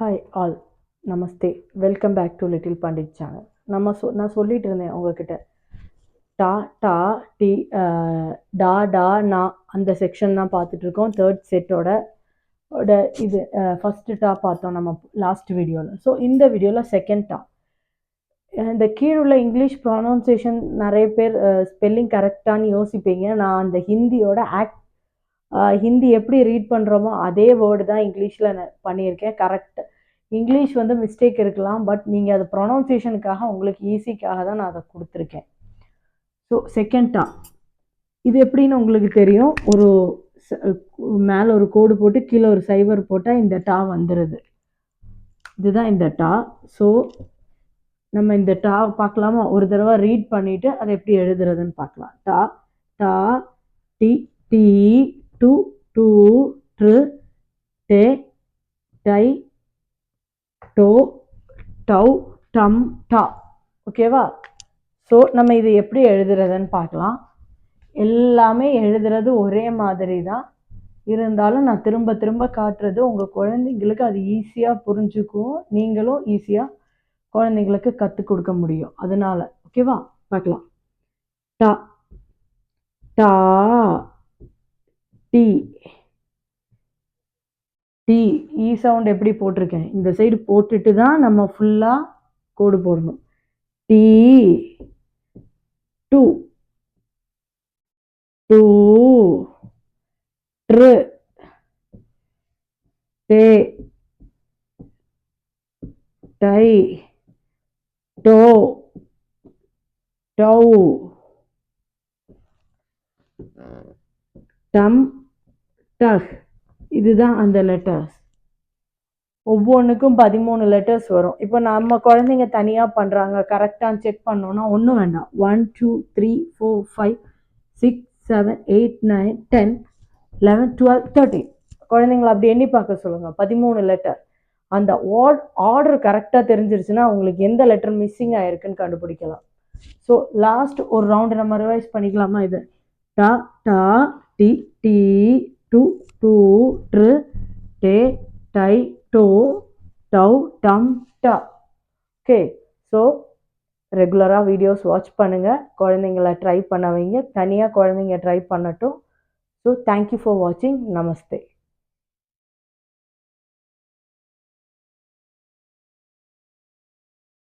Hi all Namaste welcome back to little Pandit channel நம்ம சொ நான் சொல்லிட்டு இருந்தேன் உங்ககிட்ட. டா டா டி டா டா நா அந்த செக்ஷன் தான் பார்த்துட்ருக்கோம் தேர்ட் செட்டோட இது ஃபஸ்ட்டு டா பார்த்தோம் நம்ம லாஸ்ட் வீடியோவில் ஸோ இந்த வீடியோவில் செகண்ட் டா. இந்த கீழுள்ள இங்கிலீஷ் ப்ரொனவுன்சியேஷன் நிறைய பேர் ஸ்பெல்லிங் கரெக்டானு யோசிப்பீங்க. நான் அந்த ஹிந்தியோட ஆக்ட் ஹிந்தி எப்படி ரீட் பண்ணுறோமோ அதே வேர்டு தான் இங்கிலீஷில் நான் பண்ணியிருக்கேன். கரெக்ட் இங்கிலீஷ் வந்து மிஸ்டேக் இருக்கலாம் பட் நீங்கள் அது ப்ரொனவுன்சியேஷனுக்காக உங்களுக்கு ஈஸிக்காக தான் நான் அதை கொடுத்துருக்கேன். ஸோ செகண்ட் டா இது எப்படின்னு உங்களுக்கு தெரியும். ஒரு மேலே ஒரு கோடு போட்டு கீழே ஒரு சைவர் போட்டால் இந்த டா வந்துடுது இதுதான் இந்த டா. ஸோ நம்ம இந்த டா பார்க்கலாமா? ஒரு தடவை ரீட் பண்ணிவிட்டு அதை எப்படி எழுதுறதுன்னு பார்க்கலாம். டா டா டி டி டு டூ ட்ரு டே டை டோ டவ் டம் டா. ஓகேவா ஸோ நம்ம இது எப்படி எழுதுறதுன்னு பார்க்கலாம். எல்லாமே எழுதுறது ஒரே மாதிரி தான். இருந்தாலும் நான் திரும்ப திரும்ப காட்டுறது உங்கள் குழந்தைங்களுக்கு அது ஈஸியாக புரிஞ்சுக்கும். நீங்களும் ஈஸியாக குழந்தைங்களுக்கு கற்றுக் கொடுக்க முடியும். அதனால ஓகேவா பார்க்கலாம். டா. டா. டி. டி இ சவுண்ட் எப்படி போட்டிருக்கேன்? இந்த சைடு போட்டுட்டு தான் நம்ம ஃபுல்லாக கோடு போடணும். டி டூ டூ ட்ரு டே டை டோ டௌ டம் டஹ் இதுதான் அந்த லெட்டர்ஸ் ஒவ்வொன்றுக்கும் பதிமூணு லெட்டர்ஸ் வரும். இப்போ நம்ம குழந்தைங்க தனியாக பண்ணுறாங்க கரெக்டாக செக் பண்ணோன்னா ஒன்றும் வேண்டாம். One two three four five six seven eight nine ten eleven twelve thirteen குழந்தைங்கள அப்படி எண்ணி பார்க்க சொல்லுங்கள் பதிமூணு லெட்டர் அந்த ஆட் ஆர்டர் கரெக்டாக தெரிஞ்சிருச்சுன்னா உங்களுக்கு எந்த லெட்டர் மிஸ்ஸிங் ஆயிருக்குன்னு கண்டுபிடிக்கலாம். ஸோ லாஸ்ட் ஒரு ரவுண்டு நம்ம ரிவைஸ் பண்ணிக்கலாமா இது? டா டா டி டி டூ டூ ட்ரு டே டை டோ டவ் டம் டா ஓகே ஸோ ரெகுலராக வீடியோஸ் வாட்ச் பண்ணுங்கள் குழந்தைங்கள ட்ரை பண்ண வைங்க. தனியாக குழந்தைங்க ட்ரை பண்ணட்டும். ஸோ தேங்க்யூ ஃபார் வாட்சிங் நமஸ்தே